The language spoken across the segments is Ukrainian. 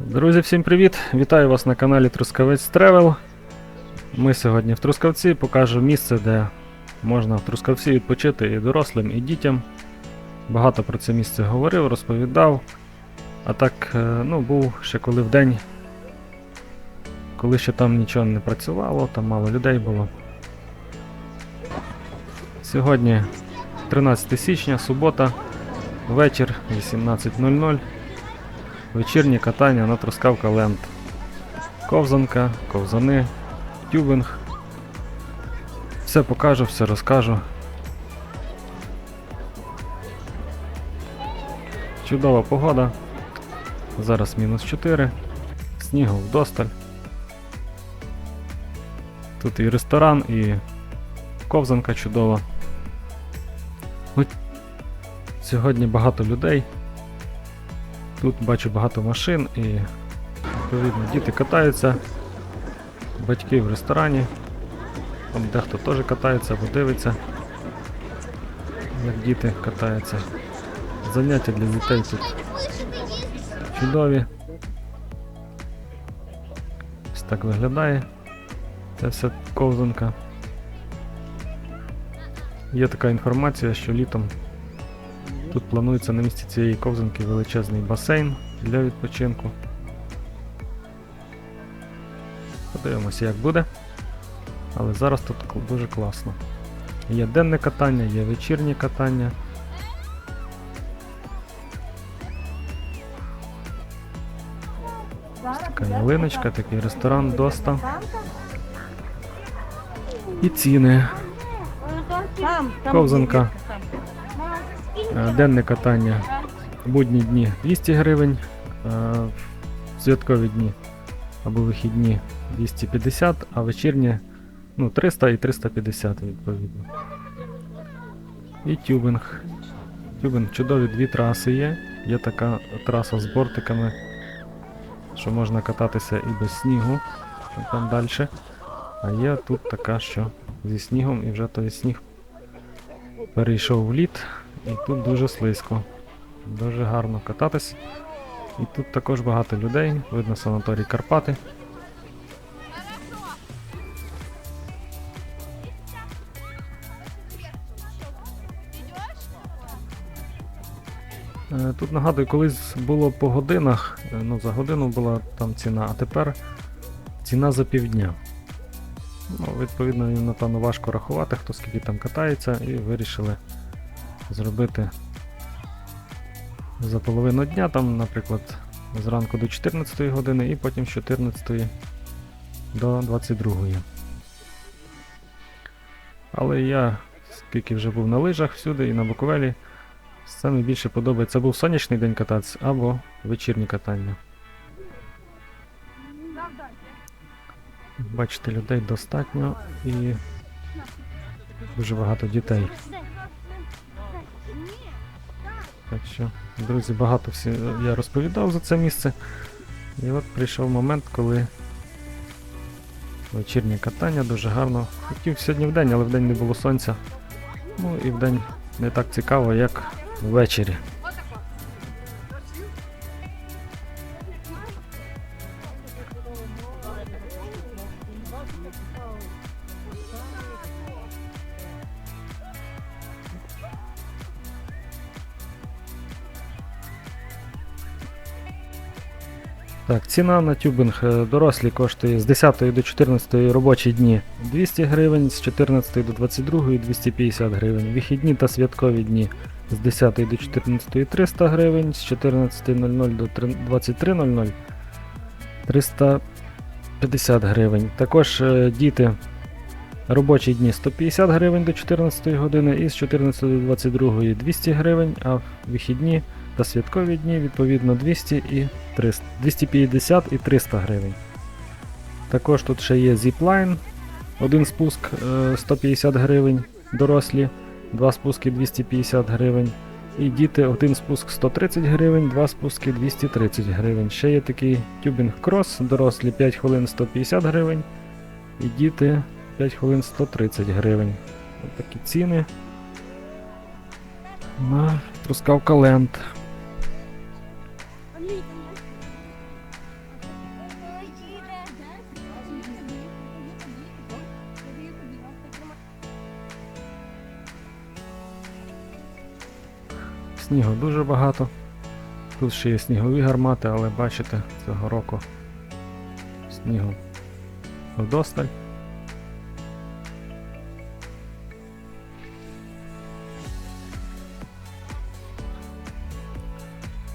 Друзі, всім привіт! Вітаю вас на каналі Трускавець Тревел. Ми сьогодні в Трускавці покажу місце, де можна в Трускавці відпочити і дорослим, і дітям. Багато про це місце говорив, розповідав. А так, е, ну, був ще коли в день, коли ще там нічого не працювало, там мало людей було. Сьогодні 13 січня, субота, вечір 18.00. Вечірнє катання на Трускавка Ленд. Ковзанка, ковзани, тюбинг. Все покажу, все розкажу. Чудова погода. Зараз мінус 4. Снігу вдосталь. Тут і ресторан, і ковзанка чудова. Сьогодні багато людей. Тут бачу багато машин і відповідно діти катаються, батьки в ресторані, там дехто теж катається або дивиться, як діти катаються. Заняття для дітей тут чудові. Ось так виглядає. Це все ковзанка. Є така інформація, що літом Тут планується на місці цієї ковзанки величезний басейн для відпочинку. Подивимося, як буде. Але зараз тут дуже класно. Є денне катання, є вечірнє катання. Така ялиночка, такий ресторан Доста. І ціни. Ковзанка. Е, Денне катання. Будні дні 200 гривень, е, святкові дні або вихідні 250, а вечірнє ну, 300 і 350 відповідно. І тюбинг. Тюбинг чудові дві траси є. Є така траса з бортиками, що можна кататися і без снігу, там далі. А є тут така, що зі снігом і вже той сніг перейшов в лід, і тут дуже слизько. Дуже гарно кататись. І тут також багато людей, видно санаторій Карпати. Е, Тут нагадую, колись було по годинах, е, ну за годину була там ціна, а тепер ціна за півдня. Ну, відповідно, напевно, важко рахувати, хто скільки там катається, і вирішили зробити за половину дня, там, наприклад, зранку до 14 години і потім з 14 до 22. Але я, скільки вже був на лижах всюди і на Буковелі, саме більше подобається або в сонячний день кататися, або вечірнє катання. Бачите, людей достатньо і дуже багато дітей. Так що, друзі, багато всі я розповідав за це місце. І от прийшов момент, коли вечірнє катання дуже гарно. Хотів сьогодні в день, але в день не було сонця. Ну і в день не так цікаво, як ввечері. Так, ціна на тюбинг е, дорослі коштує з 10 до 14 робочі дні 200 гривень, з 14 до 22 250 гривень. Вихідні та святкові дні з 10 до 14 300 гривень, з 14.00 до 3 23.00 350 гривень. Також е, діти робочі дні 150 гривень до 14 години і з 14 до 22 200 гривень, а вихідні та святкові дні відповідно 200 і 300, 250 і 300 гривень. Також тут ще є зіплайн. Один спуск е, 150 гривень дорослі, два спуски 250 гривень. І діти один спуск 130 гривень, два спуски 230 гривень. Ще є такий тюбінг крос, дорослі 5 хвилин 150 гривень. І діти 5 хвилин 130 гривень. Ось такі ціни. На Трускавка Ленд. Снігу дуже багато. Тут ще є снігові гармати, але бачите, цього року снігу вдосталь.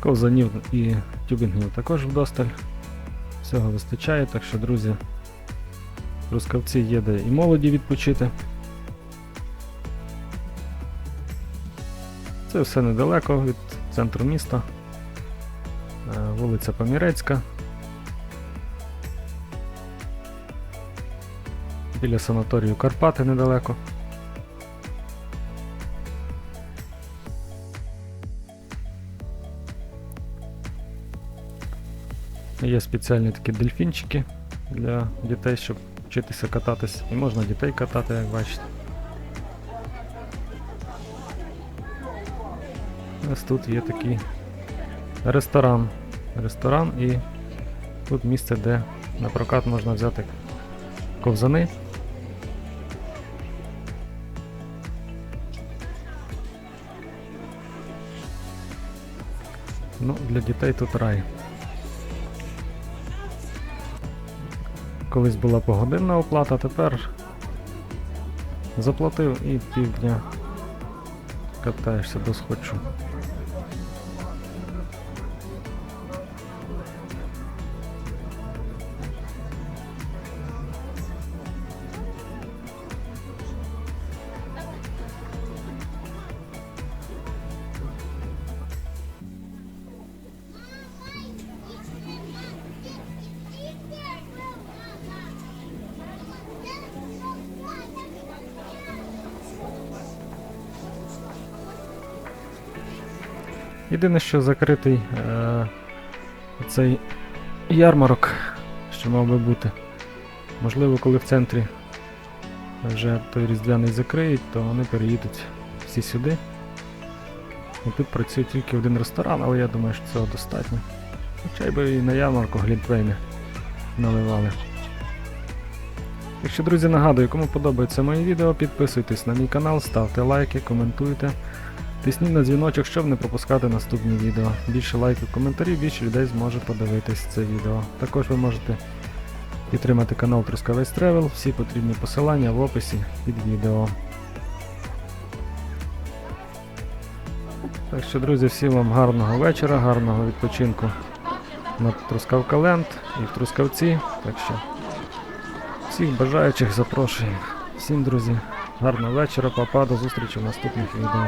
Ковзанів і тюбінгів також вдосталь. Всього вистачає, так що, друзі, в Трускавці є де і молоді відпочити. Це все недалеко від центру міста. Е, Вулиця Помірецька. Біля санаторію Карпати недалеко. Є спеціальні такі дельфінчики для дітей, щоб вчитися кататись. І можна дітей катати, як бачите. Ось тут є такий ресторан. Ресторан і тут місце, де на прокат можна взяти ковзани. Ну, для дітей тут рай. Колись була погодинна оплата, тепер заплатив і півдня катаєшся до схочу. Єдине, що закритий е, цей ярмарок, що мав би бути. Можливо, коли в центрі вже той різдвяний закриють, то вони переїдуть всі сюди. І тут працює тільки один ресторан, але я думаю, що цього достатньо. Хоча й би і на ярмарку глінтвейни наливали. Якщо, друзі, нагадую, кому подобається моє відео, підписуйтесь на мій канал, ставте лайки, коментуйте. Тисніть на дзвіночок, щоб не пропускати наступні відео. Більше лайків, коментарів, більше людей зможе подивитись це відео. Також ви можете підтримати канал Трускавець Тревел, всі потрібні посилання в описі під відео. Так що, друзі, всім вам гарного вечора, гарного відпочинку на Трускавка Ленд і в Трускавці. Так що всіх бажаючих запрошуємо. Всім, друзі, гарного вечора, папа, до зустрічі в наступних відео.